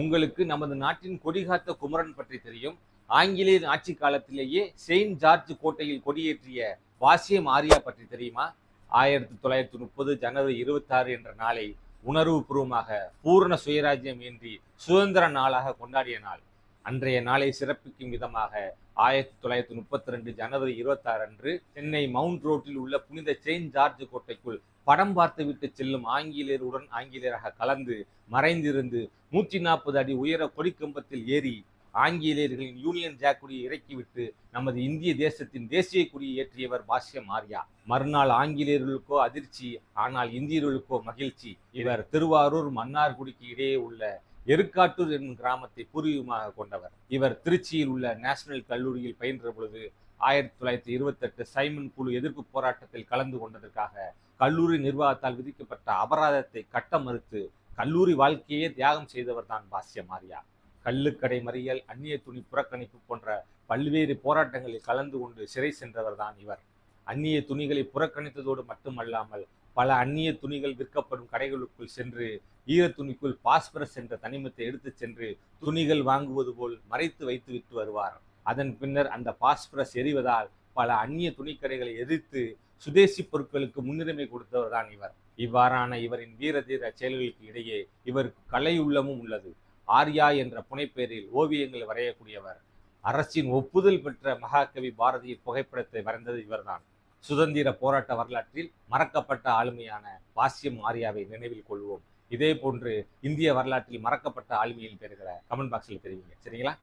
உங்களுக்கு நமது நாட்டின் கொடிகாத்த குமரன் பற்றி தெரியும். ஆங்கிலேயர் ஆட்சி காலத்திலேயே செயின்ட் ஜார்ஜ் கோட்டையில் கொடியேற்றிய வாசியம் ஆரியா பற்றி தெரியுமா? ஆயிரத்தி தொள்ளாயிரத்தி முப்பது ஜனவரி இருபத்தாறு என்ற நாளை உணர்வுபூர்வமாக பூரண சுயராஜ்யம் இன்றி சுதந்திர நாளாக கொண்டாடிய நாள். அன்றைய நாளை சிறப்பிக்கும் விதமாக ஆயிரத்தி தொள்ளாயிரத்தி முப்பத்தி ரெண்டு ஜனவரி இருபத்தாறு அன்று சென்னை மவுண்ட் ரோட்டில் உள்ள புனித செயின்ட் ஜார்ஜ் கோட்டைக்குள் படம் பார்த்துவிட்டு செல்லும் ஆங்கிலேயருடன் ஆங்கிலேயராக கலந்து மறைந்திருந்து நூற்றி நாற்பது அடி உயர கொடிக்கம்பத்தில் ஏறி ஆங்கிலேயர்களின் யூனியன் ஜாக் கொடியை இறக்கிவிட்டு நமது இந்திய தேசத்தின் தேசிய கொடியை ஏற்றியவர் பாஷ்யம் ஆர்யா மறுநாள் ஆங்கிலேயர்களுக்கோ அதிர்ச்சி ஆனால் இந்தியர்களுக்கோ மகிழ்ச்சி. இவர் திருவாரூர் மன்னார்குடிக்கு இடையே உள்ள எருக்காட்டூர் என்னும் கிராமத்தை பூர்வீகமாக கொண்டவர். இவர் திருச்சியில் உள்ள நேஷனல் கல்லூரியில் பயின்ற பொழுது ஆயிரத்தி தொள்ளாயிரத்தி இருபத்தெட்டு சைமன் குழு எதிர்ப்பு போராட்டத்தில் கலந்து கொண்டதற்காக கல்லூரி நிர்வாகத்தால் விதிக்கப்பட்ட அபராதத்தை கட்ட மறுத்து கல்லூரி வாழ்க்கையே தியாகம் செய்தவர் தான் பாஸ்ய மாரியா கள்ளுக்கடை மறியல் அந்நிய துணி புறக்கணிப்பு போன்ற பல்வேறு போராட்டங்களில் கலந்து கொண்டு சிறை சென்றவர் தான் இவர். அந்நிய துணிகளை புறக்கணித்ததோடு மட்டுமல்லாமல் பல அந்நிய துணிகள் விற்கப்படும் கடைகளுக்குள் சென்று ஈரத்துணிக்குள் பாஸ்பரஸ் என்ற தனிமத்தை எடுத்துச் சென்று துணிகள் வாங்குவது போல் மறைத்து வைத்து விட்டு வருவார். அதன் பின்னர் அந்த பாஸ்பரஸ் எரிவதால் பல அந்நிய துணிக்கடைகளை எதிர்த்து சுதேசி பொருட்களுக்கு முன்னுரிமை கொடுத்தவர் தான் இவர். இவ்வாறான இவரின் வீரதீர செயல்களுக்கு இடையே இவருக்கு கலை உள்ளமும் உள்ளது. ஆர்யா என்ற புனைப்பெயரில் ஓவியங்கள் வரையக்கூடியவர். அரசின் ஒப்புதல் பெற்ற மகாகவி பாரதியின் புகைப்படத்தை வரைந்தது இவர்தான். சுதந்திர போராட்ட வரலாற்றில் மறக்கப்பட்ட ஆளுமையான பாஸ்யம் ஆர்யாவை நினைவில் கொள்வோம். இதே போன்று இந்திய வரலாற்றில் மறக்கப்பட்ட ஆளுமையில் பெறுகிற கமெண்ட் பாக்ஸில் தெரிவிங்க. சரிங்களா?